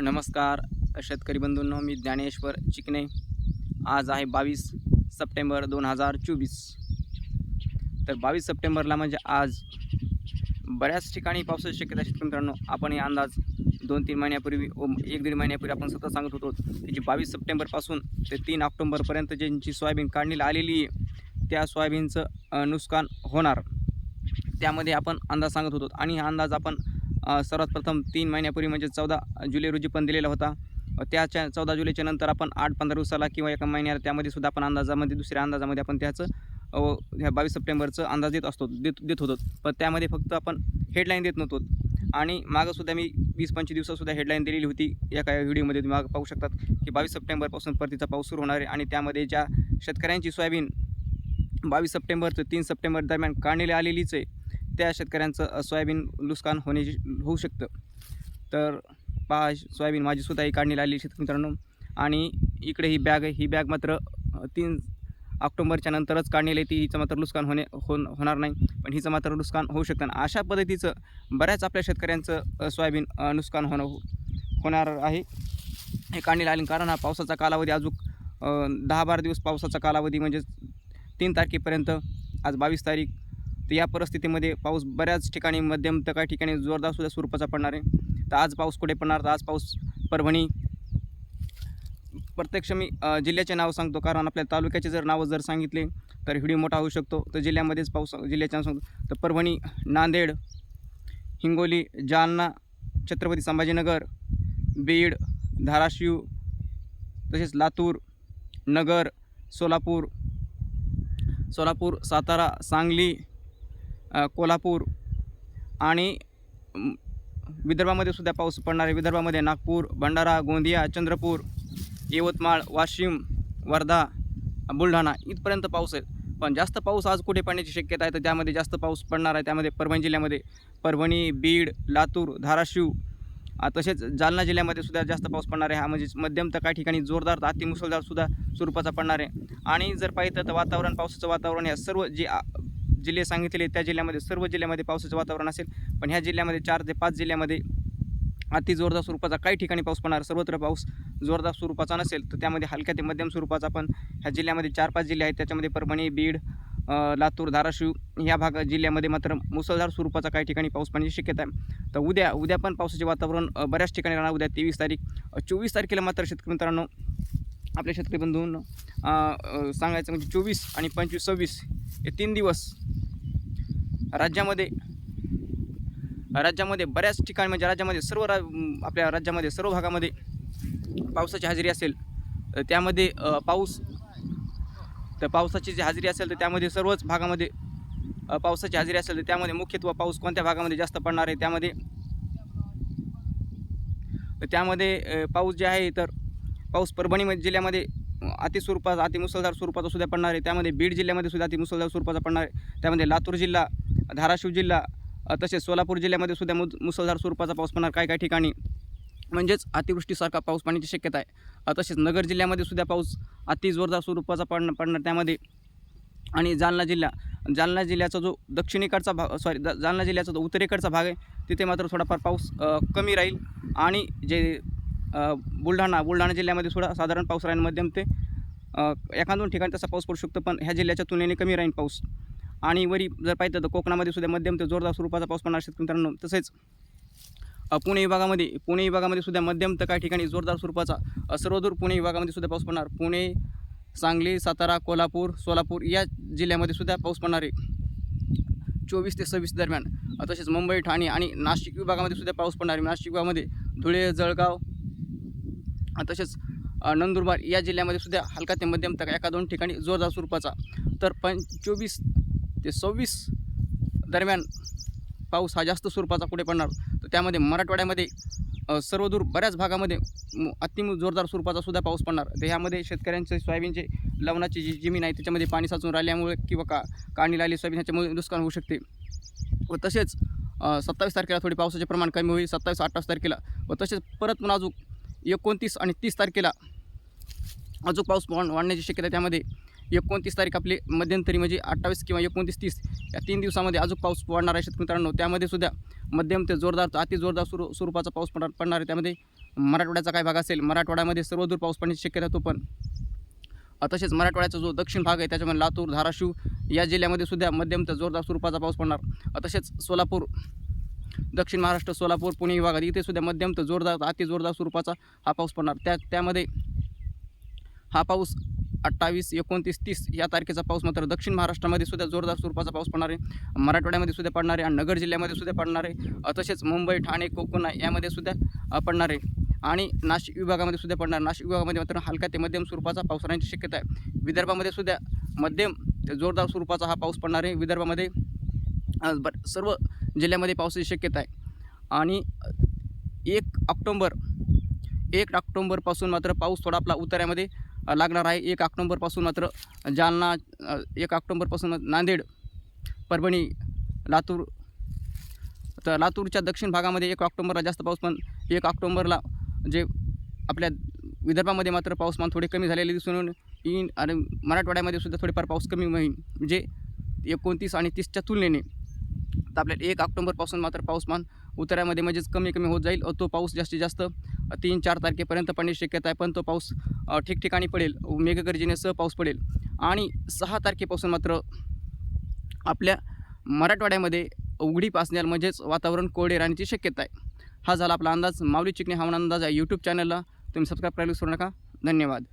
नमस्कार शेतकरी बंधूंनो मी ज्ञानेश्वर चिकणे आज आहे बावीस सप्टेंबर दोन हजार चोवीस. तर बावीस सप्टेंबरला म्हणजे आज बऱ्याच ठिकाणी पावसाची शक्यता शेतकरी मित्रांनो आपण हे अंदाज दोन तीन महिन्यापूर्वी व एक दीड महिन्यापूर्वी आपण सतत सांगत होतो की जी बावीस सप्टेंबरपासून ते तीन ऑक्टोंबरपर्यंत ज्यांची सोयाबीन काढणीला आलेली आहे त्या सोयाबीनचं नुकसान होणार. त्यामध्ये आपण अंदाज सांगत होतो आणि हा अंदाज आपण सर्वात प्रथम तीन महिन्यापूर्वी म्हणजे चौदा जुलै रोजी पण दिलेला होता. त्याच्या चौदा जुलैच्या नंतर आपण आठ पंधरा दिवसाला किंवा एका महिन्याला त्यामध्ये सुद्धा आपण अंदाजामध्ये दुसऱ्या अंदाजामध्ये आपण त्याचं ह्या बावीस सप्टेंबरचं अंदाज देत असतो देत देत होतो. पण त्यामध्ये फक्त आपण हेडलाईन देत नव्हतो. आणि मागंसुद्धा मी वीस पंचवीस दिवसासुद्धा हेडलाईन दिलेली होती. एका व्हिडिओमध्ये तुम्ही मागं पाहू शकतात की बावीस सप्टेंबरपासून परतीचा पाऊस सुरू होणार आहे आणि त्यामध्ये ज्या शेतकऱ्यांची सोयाबीन बावीस सप्टेंबर ते तीन सप्टेंबर दरम्यान काढणीला आलेलीच आहे त्या शेतकऱ्यांचं सोयाबीन नुकसान होण्याची होऊ शकतं? तर पहा सोयाबीन माझीसुद्धा ही काढणीला आलेली शेतकरी मित्रांनो. आणि इकडे ही बॅग आहे. ही बॅग मात्र तीन ऑक्टोंबरच्या नंतरच काढणीला येते हिचं मात्र नुकसान होणे हो होणार नाही. पण हिचं मात्र नुकसान होऊ शकतं. आणि अशा पद्धतीचं बऱ्याच आपल्या शेतकऱ्यांचं सोयाबीन नुकसान होणं होणार आहे. हे काढणीला आले कारण हा पावसाचा कालावधी अजून दहा बारा दिवस पावसाचा कालावधी म्हणजेच तीन तारखेपर्यंत आज बावीस तारीख तर या परिस्थितीमध्ये पाऊस बऱ्याच ठिकाणी मध्यम तर काही ठिकाणी जोरदारसुद्धा स्वरूपाचा पडणार आहे. तर आज पाऊस कुठे पडणार? तर आज पाऊस परभणी. प्रत्यक्ष मी जिल्ह्याचे नाव सांगतो कारण आपल्या तालुक्याचे जर नावं जर सांगितले तर हिडी मोठा होऊ शकतो. तर जिल्ह्यामध्येच पाऊस जिल्ह्याचे नाव सांगतो. तर परभणी नांदेड हिंगोली जालना छत्रपती संभाजीनगर बीड धाराशिव तसेच लातूर नगर सोलापूर सोलापूर सातारा सांगली कोल्हापूर आणि विदर्भामध्ये सुद्धा पाऊस पडणार आहे. विदर्भामध्ये नागपूर भंडारा गोंदिया चंद्रपूर यवतमाळ वाशिम वर्धा बुलढाणा इथपर्यंत पाऊस आहे. पण जास्त पाऊस आज कुठे पडण्याची शक्यता आहे? तर त्यामध्ये जास्त पाऊस पडणार आहे. त्यामध्ये परभणी जिल्ह्यामध्ये. परभणी बीड लातूर धाराशिव तसेच जालना जिल्ह्यामध्ये सुद्धा जास्त पाऊस पडणार आहे. हा म्हणजे मध्यम तर काही ठिकाणी जोरदार तर अतिमुसळधार सुद्धा स्वरूपाचा पडणार आहे. आणि जर पाहिलं तर वातावरण पावसाचं वातावरण या सर्व जे जिल्हे सांगितले त्या जिल्ह्यामध्ये सर्व जिल्ह्यामध्ये पावसाचं वातावरण असेल पण ह्या जिल्ह्यामध्ये चार ते पाच जिल्ह्यामध्ये अति जोरदार स्वरूपाचा काही ठिकाणी पाऊस पडणार सर्वत्र पाऊस जोरदार स्वरूपाचा नसेल तर त्यामध्ये हलक्या ते मध्यम स्वरूपाचा पण ह्या जिल्ह्यामध्ये चार पाच जिल्हे आहेत त्याच्यामध्ये परभणी बीड लातूर धाराशिव ह्या भाग जिल्ह्यामध्ये मात्र मुसळधार स्वरूपाचा काही ठिकाणी पाऊस पडण्याची शक्यता आहे. तर उद्या उद्या पण पावसाचे वातावरण बऱ्याच ठिकाणी राहणार उद्या तेवीस तारीख चोवीस तारखेला मात्र शेतकरी मित्रांनो आपल्या शेतकरी बंधूंनो सांगायचं म्हणजे चोवीस आणि पंचवीस सव्वीस हे तीन दिवस राज्यामध्ये राज्यामध्ये बऱ्याच ठिकाणी म्हणजे राज्यामध्ये सर्व रा आपल्या राज्यामध्ये सर्व भागामध्ये पावसाची हजेरी असेल तर त्यामध्ये पाऊस तर पावसाची जी हजेरी असेल तर त्यामध्ये सर्वच भागामध्ये पावसाची हजेरी असेल तर त्यामध्ये मुख्यत्व पाऊस कोणत्या भागामध्ये जास्त पडणार आहे त्यामध्ये त्यामध्ये पाऊस जे आहे तर पाऊस परभणी जिल्ह्यामध्ये अतिस्वरूपाचा अतिमुसळधार स्वरूपाचा सुद्धा पडणार आहे त्यामध्ये बीड जिल्ह्यामध्ये सुद्धा अतिमुसळधार स्वरूपाचा पडणार आहे त्यामध्ये लातूर जिल्हा धाराशिव जिल्हा तसेच सोलापूर जिल्ह्यामध्ये सुद्धा मु मुसळधार स्वरूपाचा पाऊस पडणार काही काही ठिकाणी. म्हणजेच अतिवृष्टीसारखा पाऊस पाण्याची शक्यता आहे. तसेच नगर जिल्ह्यामध्ये सुद्धा पाऊस अति जोरदार स्वरूपाचा पडणार पडणार त्यामध्ये. आणि जालना जिल्हा जालना जिल्ह्याचा जो दक्षिणेकडचा भाग सॉरी जालना जिल्ह्याचा जो उत्तरेकडचा भाग आहे तिथे मात्र थोडाफार पाऊस कमी राहील. आणि जे बुलढाणा बुलढाणा जिल्ह्यामध्ये सुद्धा साधारण पाऊस राहील मध्यम ते एखाद दोन ठिकाणी तसा पाऊस पडू शकतो पण ह्या जिल्ह्याच्या तुलनेने कमी राहील पाऊस. आणि वरी जर पाहिजे तर कोकणामध्ये सुद्धा मध्यम ते जोरदार स्वरूपाचा पाऊस पडणार शेतकरी मित्रांनो तसेच पुणे विभागामध्ये पुणे विभागामध्ये सुद्धा मध्यम तर काही ठिकाणी जोरदार स्वरूपाचा सर्वदूर पुणे विभागामध्ये सुद्धा पाऊस पडणार. पुणे सांगली सातारा कोल्हापूर सोलापूर या जिल्ह्यामध्ये सुद्धा पाऊस पडणार आहे. चोवीस ते सव्वीस दरम्यान तसेच मुंबई ठाणे आणि नाशिक विभागामध्ये सुद्धा पाऊस पडणार आहे. नाशिक विभागामध्ये धुळे जळगाव तसेच नंदुरबार या जिल्ह्यामध्ये सुद्धा हलका ते मध्यम तर एका दोन ठिकाणी जोरदार स्वरूपाचा. तर पण चोवीस ते सव्वीस दरम्यान पाऊस हा जास्त स्वरूपाचा पुढे पडणार. तर त्यामध्ये मराठवाड्यामध्ये सर्वदूर बऱ्याच भागामध्ये अतिम अति जोरदार स्वरूपाचा सुद्धा पाऊस पडणार. तर ह्यामध्ये शेतकऱ्यांचे सोयाबीनचे लवणाची जी जमीन आहे त्याच्यामध्ये पाणी साचून राहिल्यामुळे किंवा का काढणीला आली सोयाबीन ह्याच्यामुळे नुकसान होऊ शकते. व तसेच सत्तावीस तारखेला थोडी पावसाचे प्रमाण कमी होईल सत्तावीस अठ्ठावीस तारखेला. व तसेच परत पुन्हा अजून एकोणतीस आणि तीस तारखेला अजून पाऊस वाढ वाढण्याची शक्यता त्यामध्ये. एकोणतीस तारीख आपली मध्यंतरी म्हणजे अठ्ठावीस किंवा एकोणतीस तीस या तीन दिवसामध्ये अजून पाऊस पडणार आहे मित्रांनो त्यामध्ये सुद्धा मध्यम ते जोरदार अति जोरदार स्वरू स्वरूपाचा पाऊस पडणार पडणार आहे. त्यामध्ये मराठवाड्याचा काय भाग असेल? मराठवाड्यामध्ये सर्वदूर पाऊस पडण्याची शक्यता तो पण. तसेच मराठवाड्याचा जो दक्षिण भाग आहे त्याच्यामध्ये लातूर धाराशिव या जिल्ह्यामध्ये सुद्धा मध्यम ते जोरदार स्वरूपाचा पाऊस पडणार. तसेच सोलापूर दक्षिण महाराष्ट्र सोलापूर पुणे विभागात इथे सुद्धा मध्यम तर जोरदार अति जोरदार स्वरूपाचा हा पाऊस पडणार. त्या त्यामध्ये हा पाऊस अठ्ठावीस एकोणतीस तीस या तारखेचा पाऊस मात्र दक्षिण महाराष्ट्रामध्ये सुद्धा जोरदार स्वरूपाचा पाऊस पडणार आहे. मराठवाड्यामध्ये सुद्धा पडणार आहे आणि नगर जिल्ह्यामध्ये सुद्धा पडणार आहे. तसेच मुंबई ठाणे कोकण यामध्ये सुद्धा पडणार आहे. आणि नाशिक विभागामध्ये सुद्धा पडणार नाशिक विभागामध्ये मात्र हलका ते मध्यम स्वरूपाचा पाऊस राहण्याची शक्यता आहे. विदर्भामध्ये सुद्धा मध्यम ते जोरदार स्वरूपाचा हा पाऊस पडणार आहे. विदर्भामध्ये सर्व जिल्ह्यामध्ये पावसाची शक्यता आहे. आणि एक ऑक्टोंबर एक ऑक्टोंबरपासून मात्र पाऊस थोडा आपला उतार्यामध्ये लागणार आहे. एक ऑक्टोंबरपासून मात्र जालना एक ऑक्टोंबरपासून नांदेड परभणी लातूर तर लातूरच्या दक्षिण भागामध्ये एक ऑक्टोंबरला जास्त पाऊस पण एक ऑक्टोंबरला जे आपल्या विदर्भामध्ये मात्र पाऊसमान थोडे कमी झालेले दिसून येईन आणि मराठवाड्यामध्ये सुद्धा थोडेफार पाऊस कमी होईल म्हणजे एकोणतीस आणि तीसच्या तुलनेने तर आपल्याला एक ऑक्टोंबरपासून मात्र पाऊसमान उतऱ्यामध्ये म्हणजेच कमी कमी होत जाईल. तो पाऊस जास्तीत जास्त तीन चार तारखेपर्यंत पडण्याची शक्यता आहे पण तो पाऊस ठिकठिकाणी पडेल. मेघगर्जनेसह पाऊस पडेल. आणि सहा तारखेपासून मात्र आपल्या मराठवाड्यामध्ये उघडीप असणार म्हणजेच वातावरण कोरडे राहण्याची शक्यता आहे. हा झाला आपला अंदाज. माऊली चिकणे हवामान अंदाज आहे. यूट्यूब चॅनलला तुम्ही सबस्क्राईब करायला विसरू नका. धन्यवाद.